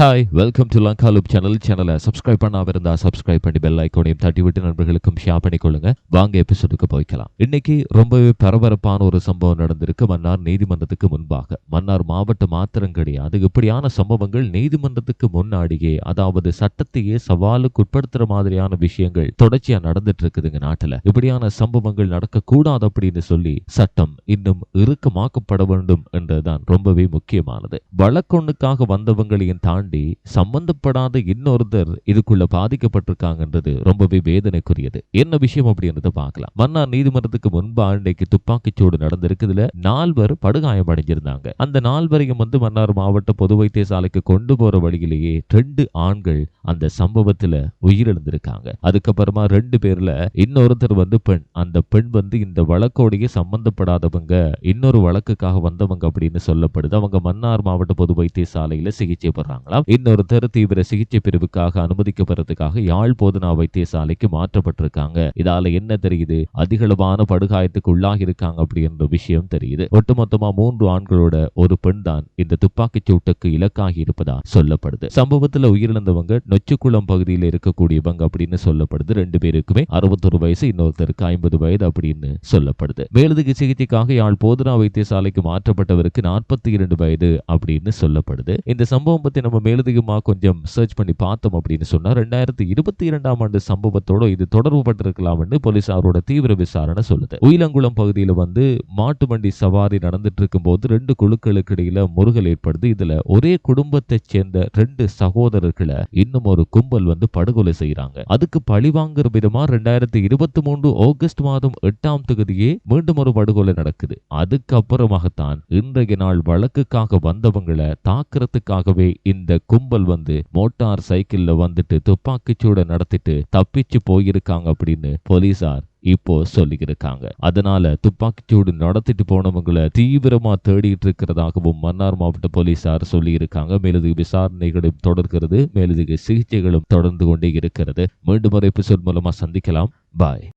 Hi welcome to Lanka லுப் channel சேனலை subscribe பண்ணாம இருந்தா சப்ஸ்கிரைப் பண்ணி பெல் ஐக்கோனையும் தட்டி விட்டு நண்பர்களுக்கும் ஷேர் பண்ணிக்கொள்ளுங்க வாங்க எபிசோடுக்கு போய்க்கலாம். இன்னைக்கு ரொம்பவே பரபரப்பான ஒரு சம்பவம் நடந்திருக்கு. மன்னார் நீதிமன்றத்துக்கு முன்பாக. மன்னார் மாவட்டம் மாத்திரம் கிடையாது இப்படியான சம்பவங்கள் நீதிமன்றத்துக்கு முன்னாடியே அதாவது சட்டத்தையே சவாலுக்கு உட்படுத்துற மாதிரியான விஷயங்கள் தொடர்ச்சியா நடந்துட்டு இருக்குதுங்க நாட்டுல. இப்படியான சம்பவங்கள் நடக்கக்கூடாது அப்படின்னு சொல்லி சட்டம் இன்னும் இறுக்கமாக்கப்பட வேண்டும் என்றுதான் ரொம்பவே முக்கியமானது. வழக்கொண்ணுக்காக வந்தவங்களையும் தாண்டி சம்பந்தப்படாத இன்னொருத்தர் இதுக்குள்ள பாதிக்கப்பட்டிருக்காங்கன்றது ரொம்பவே வேதனைக்குரியது. என்ன விஷயம் அப்படின்றத பார்க்கலாம். மன்னார் நீதிமன்றத்துக்கு முன்பா இன்னைக்கு துப்பாக்கிச்சூடு நடந்திருக்குதுல நால்வர் படுகாயம் அடைஞ்சிருந்தாங்க அந்த நால்வரையும் வந்து மன்னார் மாவட்ட பொது வைத்தியசாலைக்கு கொண்டு போற வழியிலேயே ரெண்டு ஆண்கள் அந்த சம்பவத்துல உயிரிழந்திருக்காங்க. அதுக்கப்புறமா ரெண்டு பேர்ல இன்னொருத்தர் வந்து பெண். அந்த பெண் வந்து இந்த வழக்கோடைய சம்பந்தப்படாதவங்க இன்னொரு வழக்குக்காக வந்தவங்க அப்படின்னு சொல்லப்படுது. அவங்க மன்னார் மாவட்ட பொது வைத்தியசாலையில சிகிச்சை பெறாங்களா? பெறாங்களாம் இன்னொருத்தர் தீவிர சிகிச்சை பிரிவுக்காக அனுமதிக்கப்படுறதுக்காக யாழ் போதனா வைத்தியசாலைக்கு மாற்றப்பட்டிருக்காங்க. இதால என்ன தெரியுது? அதிகளவான படுகாயத்துக்கு உள்ளாகி இருக்காங்க அப்படின்ற விஷயம் தெரியுது. ஒட்டுமொத்தமா மூன்று ஆண்களோட ஒரு பெண் தான் இந்த துப்பாக்கிச் சூட்டுக்கு இலக்காகி இருப்பதா சொல்லப்படுது. சம்பவத்துல உயிரிழந்தவங்க நொச்சிக்குளம் பகுதியில் இருக்கக்கூடியவங்க அப்படின்னு சொல்லப்படுது. ரெண்டு பேருக்குமே அறுபத்தொரு வயசு இன்னொருத்தருக்கு ஐம்பது வயது அப்படின்னு சொல்லப்படுது. மேலதிக சிகிச்சைக்காக யாழ் போதனா வைத்தியசாலைக்கு மாற்றப்பட்டவருக்கு நாற்பத்தி இரண்டு வயது அப்படின்னு சொல்லப்படுது. இந்த சம்பவம் பத்தி நம்ம மேலதிகமா கொஞ்சம் சர்ச் பண்ணி பார்த்தோம் அப்படின்னு சொன்னா ரெண்டாயிரத்தி இருபத்தி இரண்டாம் ஆண்டு சம்பவத்தோட இது தொடர்பு பட்டிருக்கலாம்னு போலீசாரோட தீவிர விசாரணை சொல்லுது. உயிலங்குளம் பகுதியில வந்து மாட்டு வண்டி சவாரி நடந்துட்டு இருக்கும் போது ரெண்டு குழுக்களுக்கு இடையில முருகல் ஏற்படுது. இதுல ஒரே குடும்பத்தை சேர்ந்த ரெண்டு சகோதரர்களை இன்னும் ஒரு கும்பல் வந்து படுகொலை செய்யறாங்க அதுக்கு பழிவாங்குற விதமா ரெண்டாயிரத்தி இருபத்தி மூன்று ஆகஸ்ட் மாதம் எட்டாம் தொகுதியே மீண்டும் ஒரு படுகொலை நடக்குது. அதுக்கப்புறமாகத்தான் இன்றைய நாள் வழக்குக்காக வந்தவங்களை தாக்குறதுக்காகவே இந்த இந்த கும்பல் வந்து மோட்டார் சைக்கிள்ல வந்துட்டு துப்பாக்கிச்சூட நடத்திட்டு தப்பிச்சு போயிருக்காங்க அப்படின்னு போலீசார் இப்போ சொல்லியிருக்காங்க அதனால துப்பாக்கிச்சூடு நடத்திட்டு போனவங்களை தீவிரமா தேடிட்டு இருக்கிறதாகவும் மன்னார் மாவட்ட போலீசார் சொல்லியிருக்காங்க. மேலதிக விசாரணைகளும் தொடர்கிறது. மேலதிக சிகிச்சைகளும் தொடர்ந்து கொண்டே இருக்கிறது. மீண்டும் ஒரு எபிசோட் மூலமா சந்திக்கலாம். பாய்.